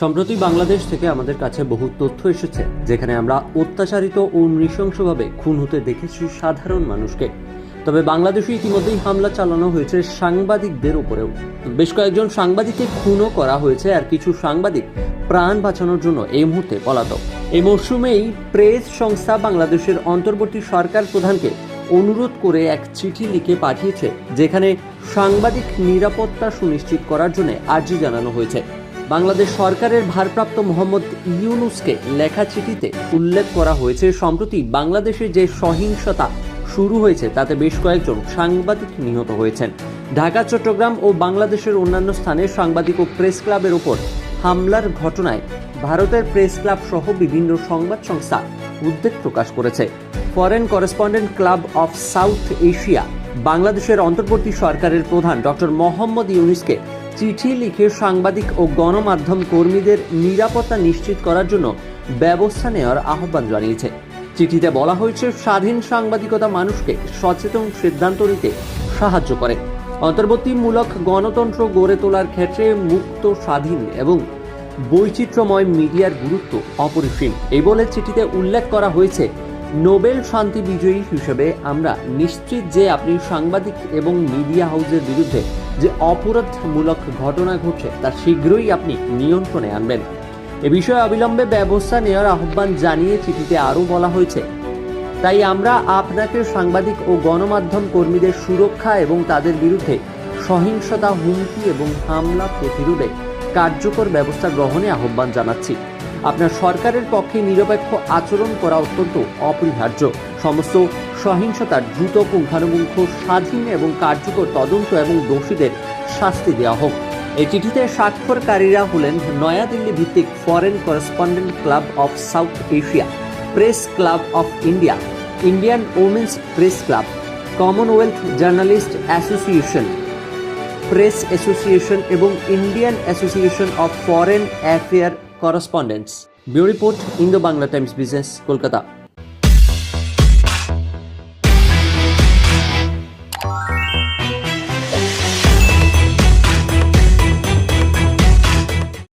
সম্প্রতি বাংলাদেশ থেকে আমাদের কাছে বহু তথ্য এসেছে, যেখানে আমরা অত্যাচারিত ও নৃশংসভাবে খুন হতে দেখেছি সাধারণ মানুষকে। তবে বাংলাদেশে ইতিমধ্যেই হামলা চালানো হয়েছে সাংবাদিকদের উপরেও। বেশ কয়েকজন সাংবাদিককে খুনও করা হয়েছে আর কিছু সাংবাদিক প্রাণ বাঁচানোর জন্য এই মুহূর্তে পলাতক। এই মরশুমেই প্রেস সংস্থা বাংলাদেশের অন্তর্বর্তী সরকার প্রধানকে অনুরোধ করে এক চিঠি লিখে পাঠিয়েছে, যেখানে সাংবাদিক নিরাপত্তা সুনিশ্চিত করার জন্য আর্জি জানানো হয়েছে। বাংলাদেশ সরকারের ভারপ্রাপ্ত মোহাম্মদ ইউনুসকে লেখা চিঠিতে উল্লেখ করা হয়েছে, সম্প্রতি বাংলাদেশে যে সহিংসতা শুরু হয়েছে, তাতে বেশ কয়েকজন সাংবাদিক নিহত হয়েছেন। ঢাকা, চট্টগ্রাম ও বাংলাদেশের অন্যান্য স্থানে সাংবাদিক ও প্রেস ক্লাবের ওপর হামলার ঘটনায় ভারতের প্রেস ক্লাব সহ বিভিন্ন সংবাদ সংস্থা উদ্বেগ প্রকাশ করেছে। Foreign correspondent club of South Asia বাংলাদেশের অন্তর্বর্তী সরকারের প্রধান ডক্টর মোহাম্মদ ইউনিসকে চিঠি লিখে সাংবাদিক ও গণমাধ্যম কর্মীদের নিরাপত্তা নিশ্চিত করার জন্য ব্যবস্থা নেওয়ার আহ্বান জানিয়েছে। চিঠিতে বলা হয়েছে, স্বাধীন সাংবাদিকতা মানুষকে সচেতন সিদ্ধান্ত নিতে সাহায্য করে। অন্তর্বর্তীমূলক গণতন্ত্র গড়ে তোলার ক্ষেত্রে মুক্ত, স্বাধীন এবং বৈচিত্র্যময় মিডিয়ার গুরুত্ব অপরিসীম। এই বলে চিঠিতে উল্লেখ করা হয়েছে, নোবেল শান্তি বিজয়ী হিসেবে আমরা নিশ্চিত যে আপনি সাংবাদিক এবং মিডিয়া হাউসের বিরুদ্ধে যে অপরাধমূলক ঘটনা ঘটছে, তা শীঘ্রই আপনি নিয়ন্ত্রণে আনবেন। এ বিষয়ে অবিলম্বে ব্যবস্থা নেওয়ার আহ্বান জানিয়ে চিঠিতে আরও বলা হয়েছে। তাই আমরা আপনাকে সাংবাদিক ও গণমাধ্যম কর্মীদের সুরক্ষা এবং তাদের বিরুদ্ধে সহিংসতা, হুমকি এবং হামলা প্রতিরোধে কার্যকর ব্যবস্থা গ্রহণে আহ্বান জানাচ্ছি। আপনার সরকারের পক্ষে নিরপেক্ষ আচরণ করা অত্যন্ত অপরিহার্য। সমস্ত সহিংসতার দ্রুত পুঙ্খানুপুঙ্খ স্বাধীন এবং কার্যকর তদন্ত এবং দোষীদের শাস্তি দেওয়া হোক। এই চিঠিতে স্বাক্ষরকারীরা হলেন নয়াদিল্লি ভিত্তিক foreign correspondent club of South Asia, press club of India, Indian women's press club, Commonwealth journalist association, press association এবং Indian association of foreign affair correspondents. Bureau report Indo Bangla Times business, Kolkata.